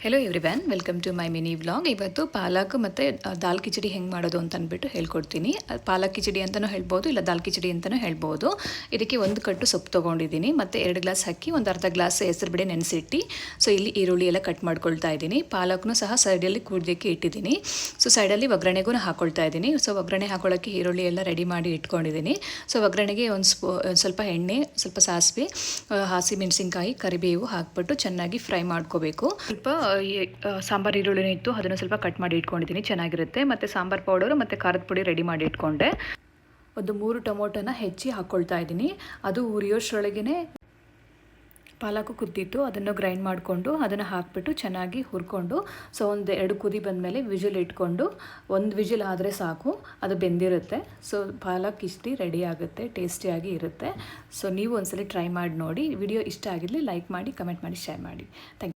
Hello everyone welcome to my mini vlog ಇವತ್ತು ಪಾಲಕ್ ಮತ್ತು ದಾಲ್ ಕಿಚಡಿ ಹೆಂಗೆ ಮಾಡೋದು ಅಂತ ಅಂದ್ಬಿಟ್ಟು ಹೇಳ್ಕೊಡ್ತೀನಿ. ಪಾಲಕ್ ಕಿಚಡಿ ಅಂತಲೂ ಹೇಳ್ಬೋದು, ಇಲ್ಲ ದಾಲ್ ಕಿಚಡಿ ಅಂತಲೂ ಹೇಳ್ಬೋದು. ಇದಕ್ಕೆ ಒಂದು ಕಟ್ಟು ಸೊಪ್ಪು ತೊಗೊಂಡಿದ್ದೀನಿ, ಮತ್ತು ಎರಡು ಗ್ಲಾಸ್ ಹಾಕಿ ಒಂದು ಅರ್ಧ ಗ್ಲಾಸ್ ಹೆಸರುಬೇಳೆ ನೆನೆಸಿಟ್ಟು. ಸೊ ಇಲ್ಲಿ ಈರುಳ್ಳಿ ಎಲ್ಲ ಕಟ್ ಮಾಡ್ಕೊಳ್ತಾ ಇದ್ದೀನಿ. ಪಾಲಕ್ನು ಸಹ ಸೈಡಲ್ಲಿ ಕೂಡಲಿಕ್ಕೆ ಇಟ್ಟಿದ್ದೀನಿ. ಸೊ ಸೈಡಲ್ಲಿ ಒಗ್ಗರಣೆಗೂ ಹಾಕ್ಕೊಳ್ತಾ ಇದ್ದೀನಿ. ಸೊ ಒಗ್ಗರಣೆ ಹಾಕೊಳ್ಳೋಕ್ಕೆ ಈರುಳ್ಳಿ ಎಲ್ಲ ರೆಡಿ ಮಾಡಿ ಇಟ್ಕೊಂಡಿದ್ದೀನಿ. ಸೊ ಒಗ್ಗರಣೆಗೆ ಒಂದು ಸ್ಪೂ ಸ್ವಲ್ಪ ಎಣ್ಣೆ, ಸ್ವಲ್ಪ ಸಾಸಿವೆ ಹಸಿ ಮೆಣಸಿನ್ಕಾಯಿ, ಕರಿಬೇವು ಹಾಕ್ಬಿಟ್ಟು ಚೆನ್ನಾಗಿ ಫ್ರೈ ಮಾಡ್ಕೋಬೇಕು. ಸ್ವಲ್ಪ ಸಾಂಬಾರ್ ಈರುಳ್ಳಿನೂ ಇತ್ತು ಅದನ್ನು ಸ್ವಲ್ಪ ಕಟ್ ಮಾಡಿ ಇಟ್ಕೊಂಡಿದ್ದೀನಿ, ಚೆನ್ನಾಗಿರುತ್ತೆ. ಮತ್ತು ಸಾಂಬಾರು ಪೌಡರು ಮತ್ತು ಖಾರದ ಪುಡಿ ರೆಡಿ ಮಾಡಿ ಇಟ್ಕೊಂಡೆ. ಒಂದು ಮೂರು ಟೊಮೊಟೊನ ಹೆಚ್ಚಿ ಹಾಕ್ಕೊಳ್ತಾ ಇದ್ದೀನಿ. ಅದು ಹುರಿಯೋಷ್ಟರೊಳಗೇ ಪಾಲಕು ಕುದ್ದಿತ್ತು ಅದನ್ನು ಗ್ರೈಂಡ್ ಮಾಡಿಕೊಂಡು ಅದನ್ನು ಹಾಕಿಬಿಟ್ಟು ಚೆನ್ನಾಗಿ ಹುರ್ಕೊಂಡು, ಸೊ ಒಂದು ಎರಡು ಕುದಿ ಬಂದಮೇಲೆ ವಿಜಿಲ್ ಇಟ್ಕೊಂಡು, ಒಂದು ವಿಜಿಲ್ ಆದರೆ ಸಾಕು, ಅದು ಬೆಂದಿರುತ್ತೆ. ಸೊ ಪಾಲಕ್ ಇಷ್ಟಿ ರೆಡಿ ಆಗುತ್ತೆ ಟೇಸ್ಟಿಯಾಗಿ ಇರುತ್ತೆ. ಸೊ ನೀವು ಒಂದ್ಸಲಿ ಟ್ರೈ ಮಾಡಿ ನೋಡಿ. ವಿಡಿಯೋ ಇಷ್ಟ ಆಗಿರಲಿ ಲೈಕ್ ಮಾಡಿ ಕಮೆಂಟ್ ಮಾಡಿ ಶೇರ್ ಮಾಡಿ. ಥ್ಯಾಂಕ್